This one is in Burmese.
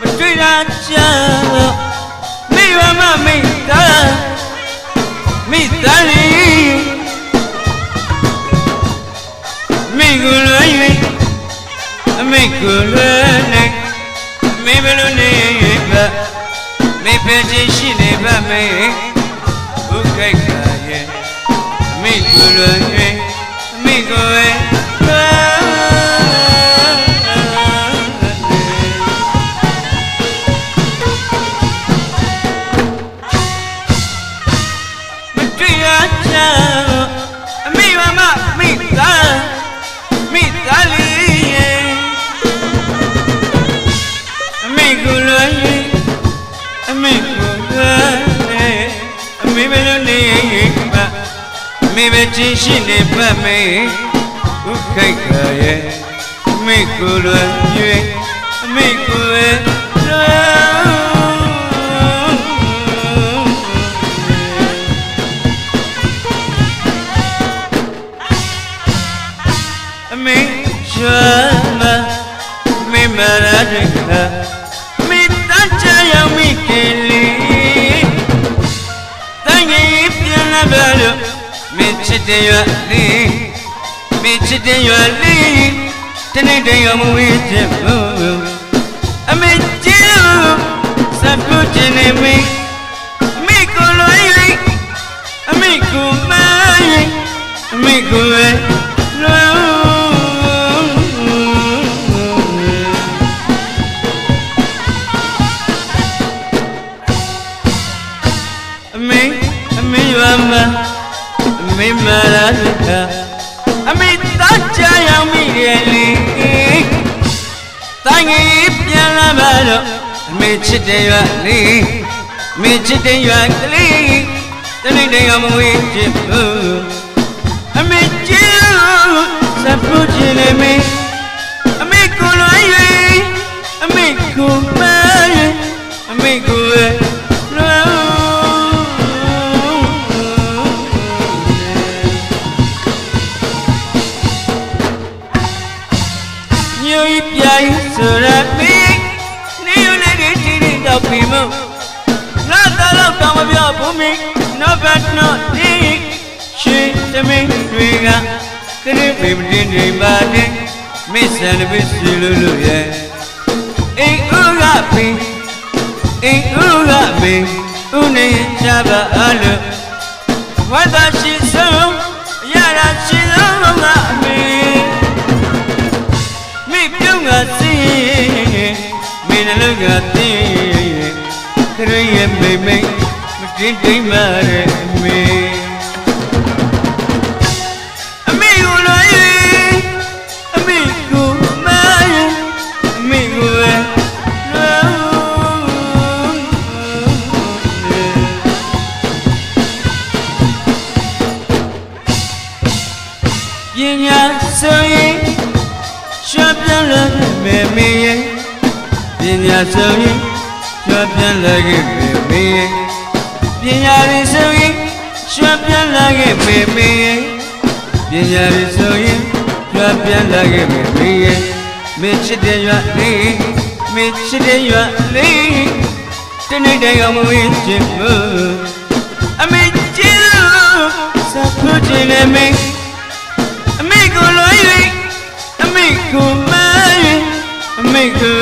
မတွေ့တာကြာတော့မိဘမမိသားမိသားလေးမိကိုလွယ်၍အမိကိုလွယ်နေမိဘလိုနေပါမိဖက်ချင်းရှိနေပါမေဘုခိတ်ခါရဲ့မိကိုလွယ်၍မိကို နေပါအမိပဲချင်းရှိနေပါမေဥခိတ်ခါရဲ့အမိကိုလွယ်၍အမိကိုလွယ်လွယ်အမေချမ်းမမေမရတဲ့ခါ တဲ့ရွာလေးမေချစ်တဲ့ရွာလေးတနေ့တည်းရမဝေးချင်ဘူးအမေချစ်လို့စပ်ဖို့ချင်နေမေအမေကိုလွယ်၍အမေကိုမ၍အမေကိုလွယ် အမေမလာတာအမေသားချရောက်မိရဲ့လေတိုင်းကြီးပြန်လာပါတော့အမေချစ်တဲ့ရွာလေးအမေချစ်တဲ့ရွာကလေးတနေ့တည်းကမဝေးချစ်ဘူးအမေချစ်လို့စပ်ဖို့ချင်နေမေအမေကိုလွယ်၍အမေကိုမ၍အမေကိုလွ ညိုဤပြိုင်ဆိုရမီနေယူနေဒီတီတီတော့ပြီမို့ငါတလောက်တောင်မပြောဘူးမင်းနော်ဘတ်နော်ဒီရှိသမင်းတွေကခရစ်ပေမတင်နေပါနဲ့မစ္ဆန်ပစ္စည်းလို့လို့ရဲ့အိမ်ဦးကပင်အိမ်ဦးကပင်ဦးနေချပါအလို့ဝတ်သာရှိဆုံးရတာရှိ လည်းကသိခရရဲ့မိမိမတင်တိမ်မာရဲ့အမေအမေကိုလွယ်အမေကိုမရဲ့အမေကိုလွယ်ပညာဆိုရင်ရွှေပြန်လာမေမေရဲ့ ပညာဆိုရင်ရွှေပြန်လာခဲ့မေမေရဲ့ပညာရည်ဆိုရင်ရွှေပြန်လာခဲ့မေမေရဲ့ပညာရည်ဆိုရင်ရွှေပြန်လာခဲ့မေမေရဲ့မင်းချစ်တဲ့ရွာလေးမင်းချစ်တဲ့ရွာလေးတနေ့တည်းကမဝင်းချင်ဘူးအမေချစ်လို့စပ်ဖို့ချင်နေမင်းအမေကိုလွယ်၍အမေကိုမ၍အမေကို